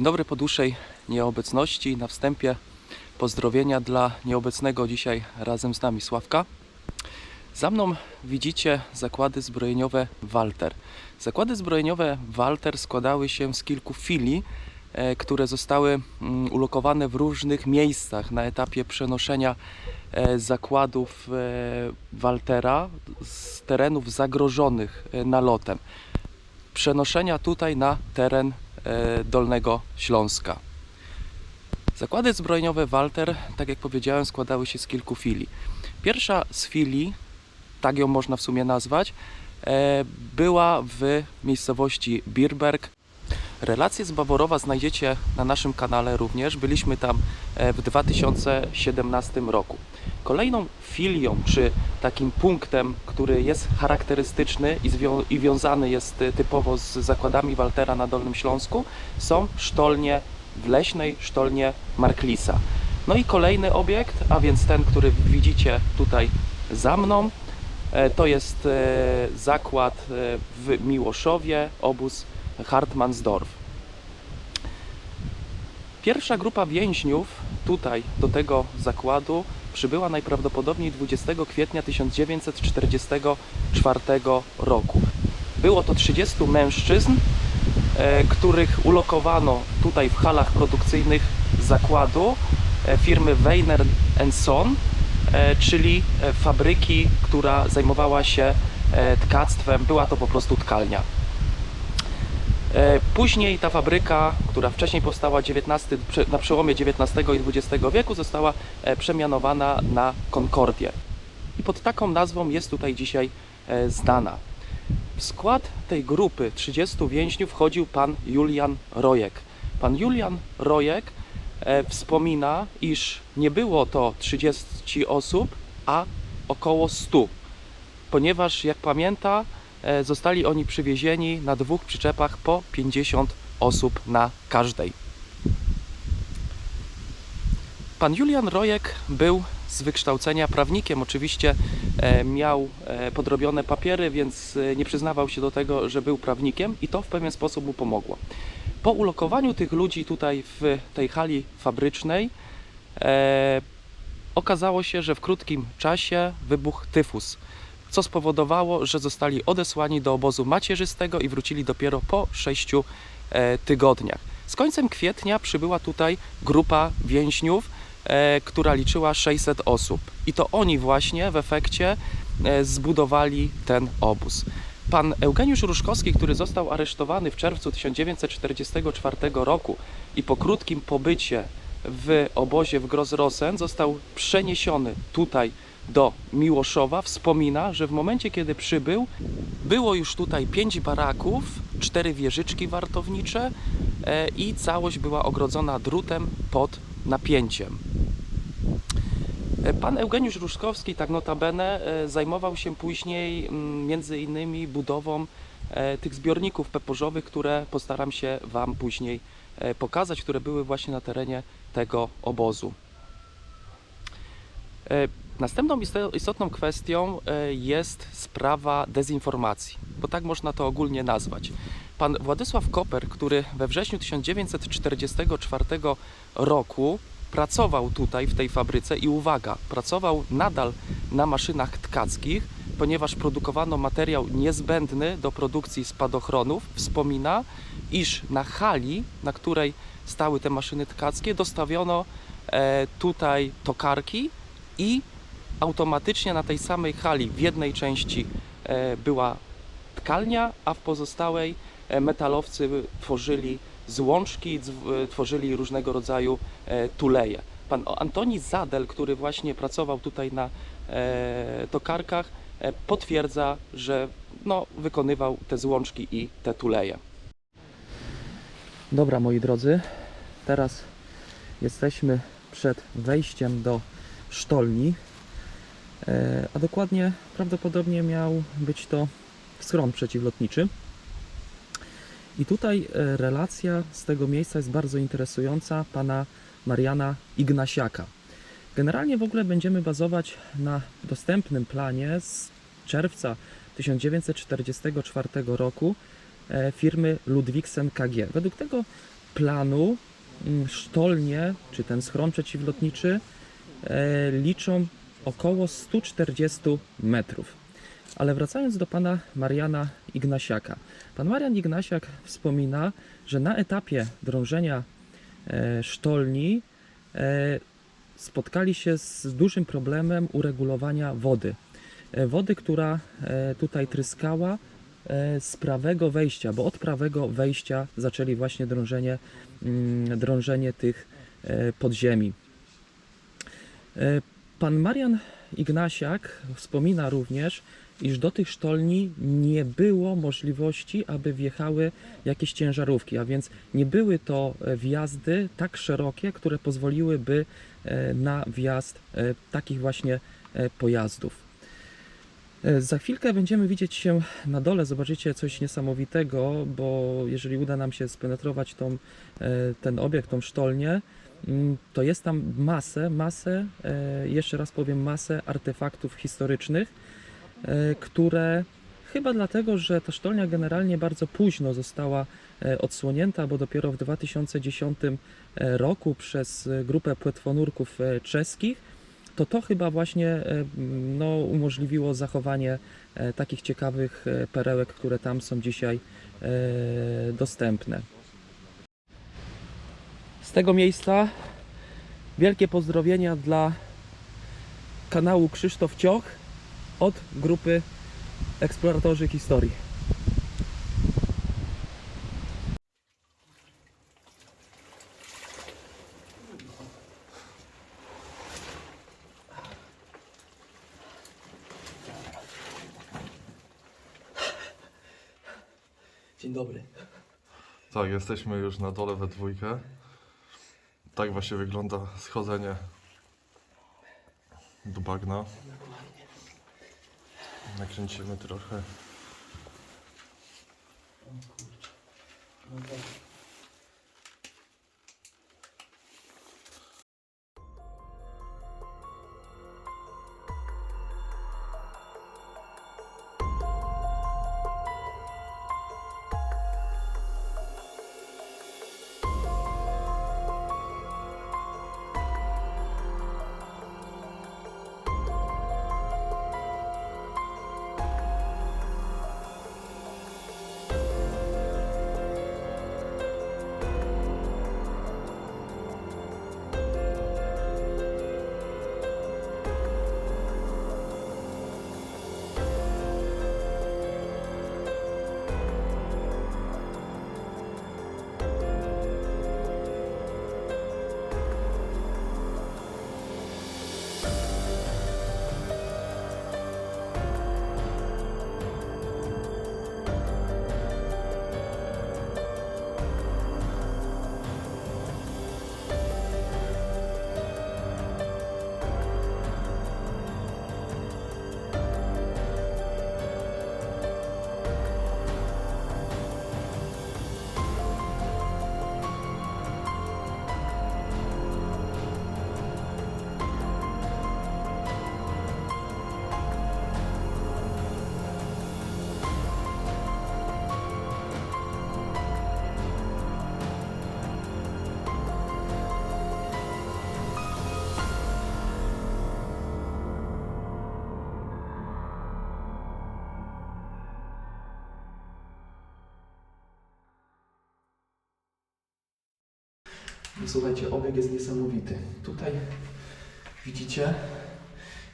Dzień dobry po dłuższej nieobecności. Na wstępie pozdrowienia dla nieobecnego dzisiaj razem z nami Sławka. Za mną widzicie zakłady zbrojeniowe Walter. Zakłady zbrojeniowe Walter składały się z kilku filii, e, które zostały mm, ulokowane w różnych miejscach na etapie przenoszenia e, zakładów e, Waltera z terenów zagrożonych nalotem. Przenoszenia tutaj na teren Dolnego Śląska. Zakłady zbrojeniowe Walter, tak jak powiedziałem, składały się z kilku filii. Pierwsza z filii, tak ją można w sumie nazwać, e, była w miejscowości Birberg. Relacje z Baworowa znajdziecie na naszym kanale również. Byliśmy tam e, w 2017 roku. Kolejną filią, czy takim punktem, który jest charakterystyczny i, zwią- i wiązany jest e, typowo z zakładami Waltera na Dolnym Śląsku, są sztolnie w Leśnej, sztolnie Marklisa. No i kolejny obiekt, a więc ten, który widzicie tutaj za mną, e, to jest e, zakład w Miłoszowie, obóz Hartmannsdorf. Pierwsza grupa więźniów tutaj do tego zakładu przybyła najprawdopodobniej 20 kwietnia 1944 roku. Było to 30 mężczyzn, e, których ulokowano tutaj w halach produkcyjnych zakładu e, firmy Weiner Son, e, czyli fabryki, która zajmowała się tkactwem. Była to po prostu tkalnia. E, Później ta fabryka, która wcześniej powstała XIX, prze- na przełomie XIX i XX wieku, została e, przemianowana na Concordię. I pod taką nazwą jest tutaj dzisiaj e, znana. W skład tej grupy 30 więźniów wchodził pan Julian Rojek. Pan Julian Rojek wspomina, iż nie było to 30 osób, a około 100, ponieważ jak pamięta, zostali oni przywiezieni na dwóch przyczepach po 50 osób na każdej. Pan Julian Rojek był z wykształcenia prawnikiem. Oczywiście e, miał e, podrobione papiery, więc e, nie przyznawał się do tego, że był prawnikiem i to w pewien sposób mu pomogło. Po ulokowaniu tych ludzi tutaj w tej hali fabrycznej e, okazało się, że w krótkim czasie wybuchł tyfus, co spowodowało, że zostali odesłani do obozu macierzystego i wrócili dopiero po 6 e, tygodniach. Z końcem kwietnia przybyła tutaj grupa więźniów, e, która liczyła 600 osób. I to oni właśnie w efekcie e, zbudowali ten obóz. Pan Eugeniusz Różkowski, który został aresztowany w czerwcu 1944 roku i po krótkim pobycie w obozie w Grozrosen został przeniesiony tutaj do Miłoszowa, wspomina, że w momencie kiedy przybył, było już tutaj pięć baraków, cztery wieżyczki wartownicze e, i całość była ogrodzona drutem pod napięciem. E, Pan Eugeniusz Różkowski, tak notabene, e, zajmował się później mm, między innymi budową tych zbiorników peporzowych, które postaram się Wam później pokazać, które były właśnie na terenie tego obozu. Następną istotną kwestią e, jest sprawa dezinformacji, bo tak można to ogólnie nazwać. Pan Władysław Koper, który we wrześniu 1944 roku pracował tutaj w tej fabryce i uwaga, pracował nadal na maszynach tkackich, ponieważ produkowano materiał niezbędny do produkcji spadochronów, wspomina, iż na hali, na której stały te maszyny tkackie, dostawiono e, tutaj tokarki i automatycznie na tej samej hali w jednej części e, była tkalnia, a w pozostałej e, metalowcy tworzyli złączki, e, tworzyli różnego rodzaju tuleje. Pan Antoni Zadel, który właśnie pracował tutaj na tokarkach, potwierdza, że no, wykonywał te złączki i te tuleje. Dobra, moi drodzy, teraz jesteśmy przed wejściem do sztolni, a dokładnie prawdopodobnie miał być to schron przeciwlotniczy. I tutaj e, relacja z tego miejsca jest bardzo interesująca pana Mariana Ignasiaka. Generalnie w ogóle będziemy bazować na dostępnym planie z czerwca 1944 roku e, firmy Ludwigsen KG. Według tego planu mm, sztolnie, czy ten schron przeciwlotniczy e, liczą około 140 metrów. Ale wracając do pana Mariana Ignasiaka. Pan Marian Ignasiak wspomina, że na etapie drążenia e, sztolni e, spotkali się z dużym problemem uregulowania wody. E, Wody, która tutaj tryskała z prawego wejścia, bo od prawego wejścia zaczęli właśnie drążenie, mm, drążenie tych podziemi. Pan Marian Ignasiak wspomina również, iż do tych sztolni nie było możliwości, aby wjechały jakieś ciężarówki, a więc nie były to e, wjazdy tak szerokie, które pozwoliłyby e, na wjazd e, takich właśnie pojazdów. Za chwilkę będziemy widzieć się na dole, zobaczycie coś niesamowitego, bo jeżeli uda nam się spenetrować tą, ten obiekt, tą sztolnię, to jest tam masę, masę, e, jeszcze raz powiem, masę artefaktów historycznych, e, które chyba dlatego, że ta sztolnia generalnie bardzo późno została e, odsłonięta, bo dopiero w 2010 roku przez grupę płetwonurków czeskich, to to chyba właśnie no, umożliwiło zachowanie takich ciekawych perełek, które tam są dzisiaj dostępne. Z tego miejsca wielkie pozdrowienia dla kanału Krzysztof Cioch od grupy Eksploratorzy Historii. Dzień dobry. Tak, jesteśmy już na dole we dwójkę. Tak właśnie wygląda schodzenie do bagna. Nakręcimy trochę. Słuchajcie, obieg jest niesamowity. Tutaj widzicie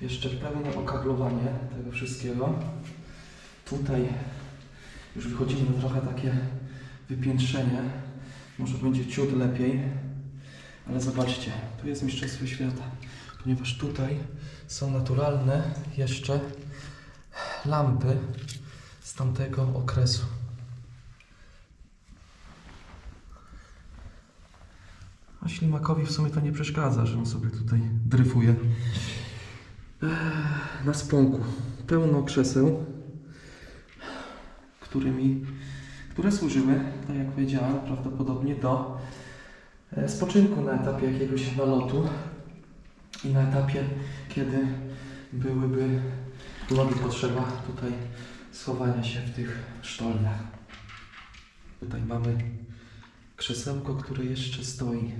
jeszcze pełne okaglowanie tego wszystkiego. Tutaj już wychodzimy na trochę takie wypiętrzenie. Może będzie ciut lepiej. Ale zobaczcie, tu jest Mistrzostwo Świata. Ponieważ tutaj są naturalne jeszcze lampy z tamtego okresu. A ślimakowi w sumie to nie przeszkadza, że on sobie tutaj dryfuje. Na spąku pełno krzeseł, którymi, które służyły, tak jak powiedziałem, prawdopodobnie do e, spoczynku na etapie jakiegoś nalotu i na etapie, kiedy byłyby, byłaby potrzeba tutaj schowania się w tych sztolniach. Tutaj mamy krzesełko, które jeszcze stoi.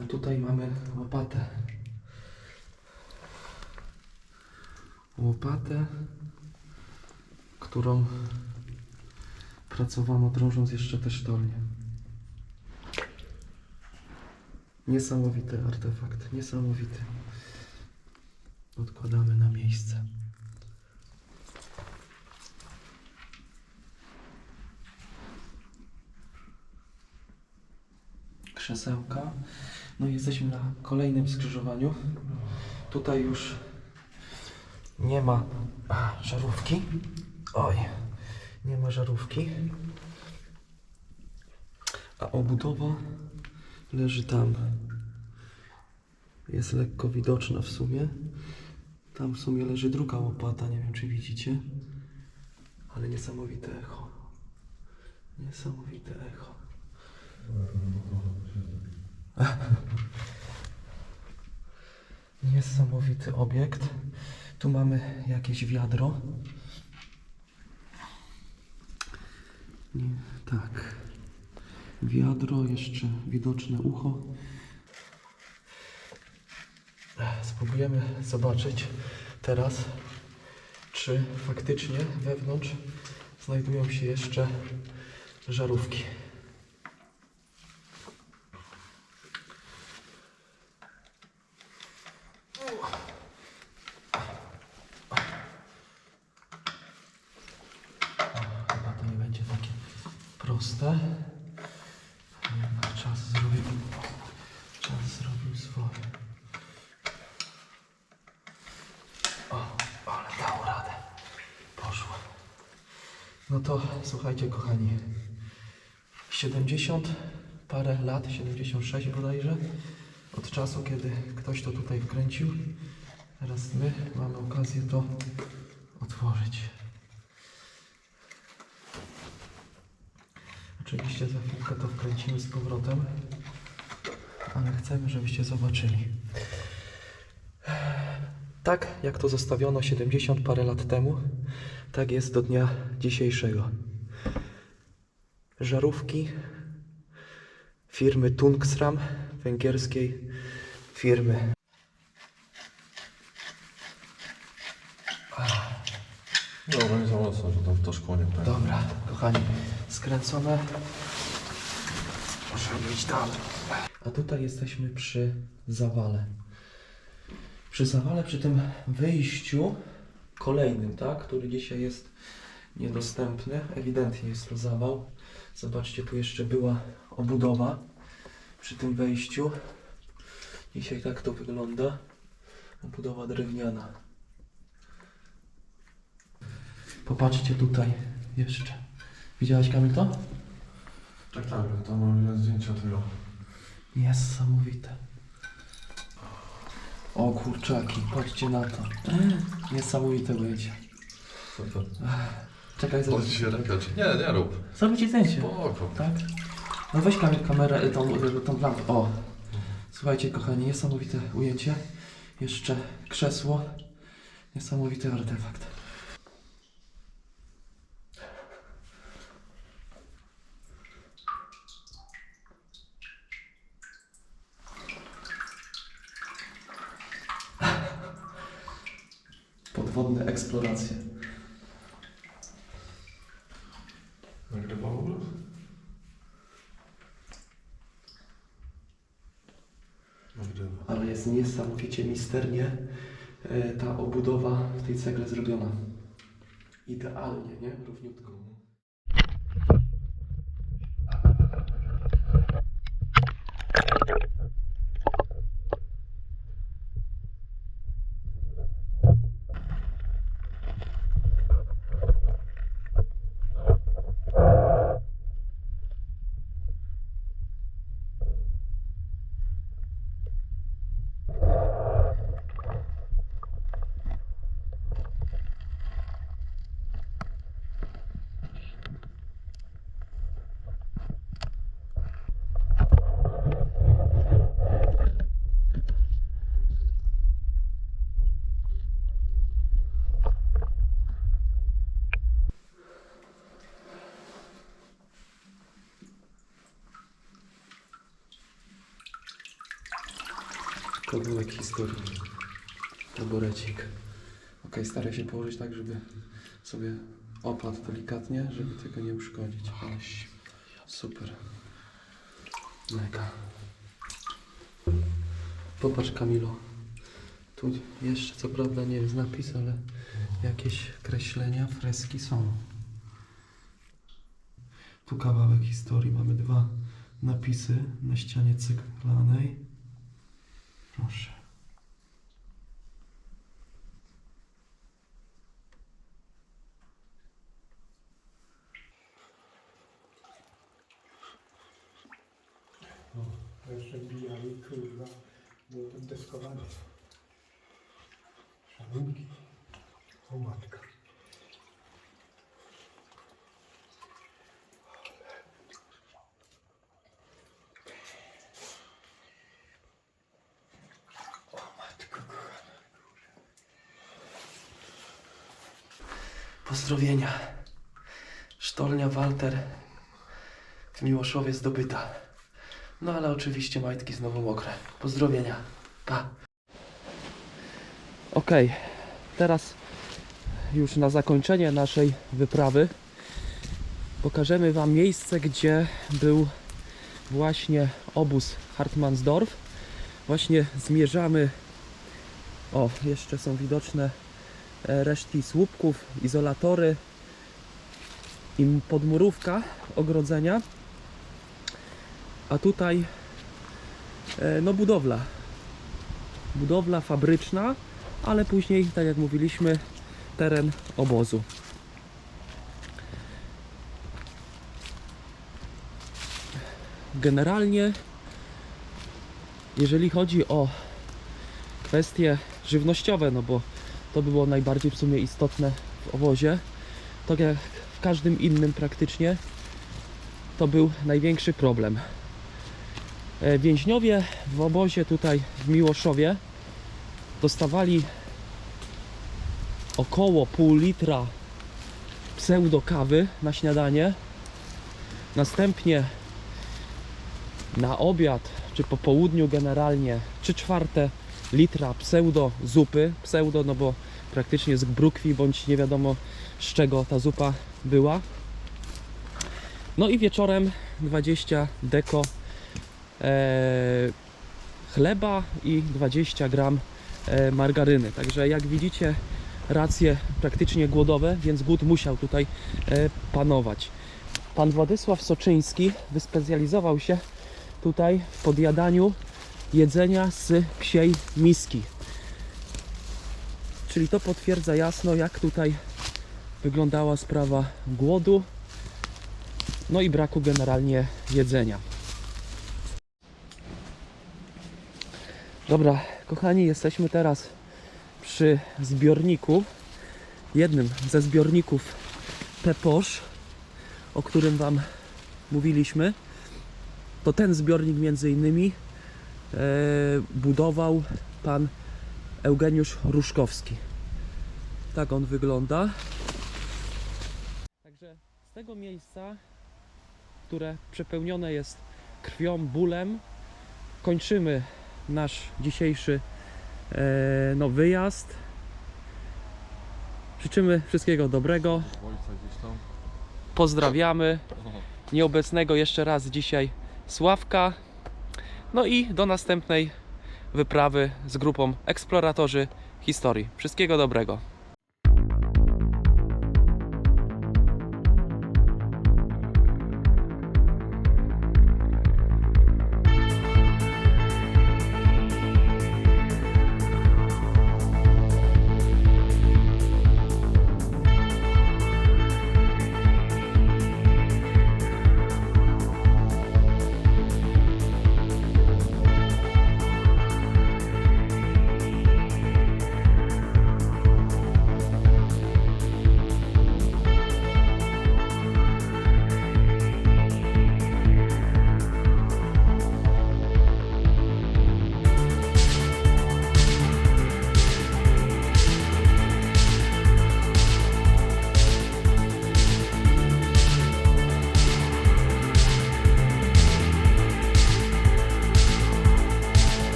A tutaj mamy łopatę. Łopatę, którą pracowano drążąc jeszcze te sztolnie. Niesamowity artefakt, niesamowity. Odkładamy na miejsce. Krzesełka. No i jesteśmy na kolejnym skrzyżowaniu. Tutaj już nie ma a, żarówki. Oj, nie ma żarówki. A obudowa leży tam. Jest lekko widoczna w sumie. Tam w sumie leży druga łopata, nie wiem czy widzicie. Ale niesamowite echo. Niesamowite echo. Niesamowity obiekt. Tu mamy jakieś wiadro. Nie, tak. Wiadro, jeszcze widoczne ucho. Spróbujemy zobaczyć teraz, czy faktycznie wewnątrz znajdują się jeszcze żarówki. Czas zrobił, czas zrobił swoje. O, ale dał radę. Poszło. No to słuchajcie, kochani. 70 parę lat, 76 bodajże, od czasu, kiedy ktoś to tutaj wkręcił. Teraz my mamy okazję to otworzyć. Oczywiście za wkręcimy z powrotem, ale chcemy, żebyście zobaczyli. Tak jak to zostawiono 70 parę lat temu, tak jest do dnia dzisiejszego. Żarówki firmy Tungsram, węgierskiej firmy. Dobra, nie za mocno, że tam w to szkło nie pęknie. Dobra, kochani, skręcone. Proszę iść dalej. A tutaj jesteśmy przy zawale. Przy zawale, przy tym wyjściu kolejnym, tak, który dzisiaj jest niedostępny. Ewidentnie jest to zawał. Zobaczcie, tu jeszcze była obudowa przy tym wejściu. Dzisiaj tak to wygląda. Obudowa drewniana. Popatrzcie tutaj jeszcze. Widziałeś Kamil to? Tak, tak, tam mam zdjęcia tego. Niesamowite. O kurczaki, patrzcie na to. Niesamowite będzie. Czekaj, Chodzi zobacz. się ręka, czy... Nie, nie rób. Zrobię ci zdjęcie. Spoko. Tak? No weź Kamil kamerę, y, tą, y, tą lampę. O. Słuchajcie kochani, niesamowite ujęcie. Jeszcze krzesło. Niesamowity artefakt. Podwodne eksploracje. Nagrywa w ogóle? Nagrywa. ale jest niesamowicie misternie e, ta obudowa w tej cegle zrobiona. Idealnie, nie? Równiutko. Kawałek historii. Taborecik. Ok, staraj się położyć tak, żeby sobie opadł delikatnie, żeby tego nie uszkodzić. Super. Mega. Popatrz Kamilo. Tu jeszcze co prawda nie jest napis, ale jakieś kreślenia, freski są. Tu kawałek historii. Mamy dwa napisy na ścianie ceglanej. Proszę. To jeszcze bijali, kurwa, było to deskowane. Szanunki. O matka. Pozdrowienia. Sztolnia Walter w Miłoszowie zdobyta. No ale oczywiście majtki znowu mokre. Pozdrowienia. Pa. Okej, teraz już na zakończenie naszej wyprawy pokażemy Wam miejsce, gdzie był właśnie obóz Hartmannsdorf. Właśnie zmierzamy. O, jeszcze są widoczne e, resztki słupków, izolatory i podmurówka ogrodzenia. A tutaj e, no budowla. Budowla fabryczna, ale później, tak jak mówiliśmy, teren obozu. Generalnie, jeżeli chodzi o kwestie żywnościowe, no bo to było najbardziej w sumie istotne w obozie, tak jak w każdym innym praktycznie, to był największy problem. E, Więźniowie w obozie tutaj w Miłoszowie dostawali około pół litra pseudo kawy na śniadanie. Następnie na obiad czy po południu generalnie 3 czwarte litra pseudo zupy. Pseudo, no bo praktycznie z brukwi bądź nie wiadomo z czego ta zupa była. No i wieczorem 20 deko e, chleba i 20 gram margaryny. Także jak widzicie, racje praktycznie głodowe, więc głód musiał tutaj e, panować. Pan Władysław Soczyński wyspecjalizował się tutaj w podjadaniu jedzenia z psiej miski. Czyli to potwierdza jasno, jak tutaj wyglądała sprawa głodu, no i braku generalnie jedzenia. Dobra, kochani, jesteśmy teraz przy zbiorniku, jednym ze zbiorników Peposz, o którym Wam mówiliśmy. To ten zbiornik między innymi e, budował pan Eugeniusz Ruszkowski. Tak on wygląda. Także z tego miejsca, które przepełnione jest krwią, bólem, kończymy nasz dzisiejszy e, no, wyjazd. Życzymy wszystkiego dobrego. Pozdrawiamy nieobecnego jeszcze raz dzisiaj Sławka. No i do następnej wyprawy z grupą Eksploratorzy Historii. Wszystkiego dobrego.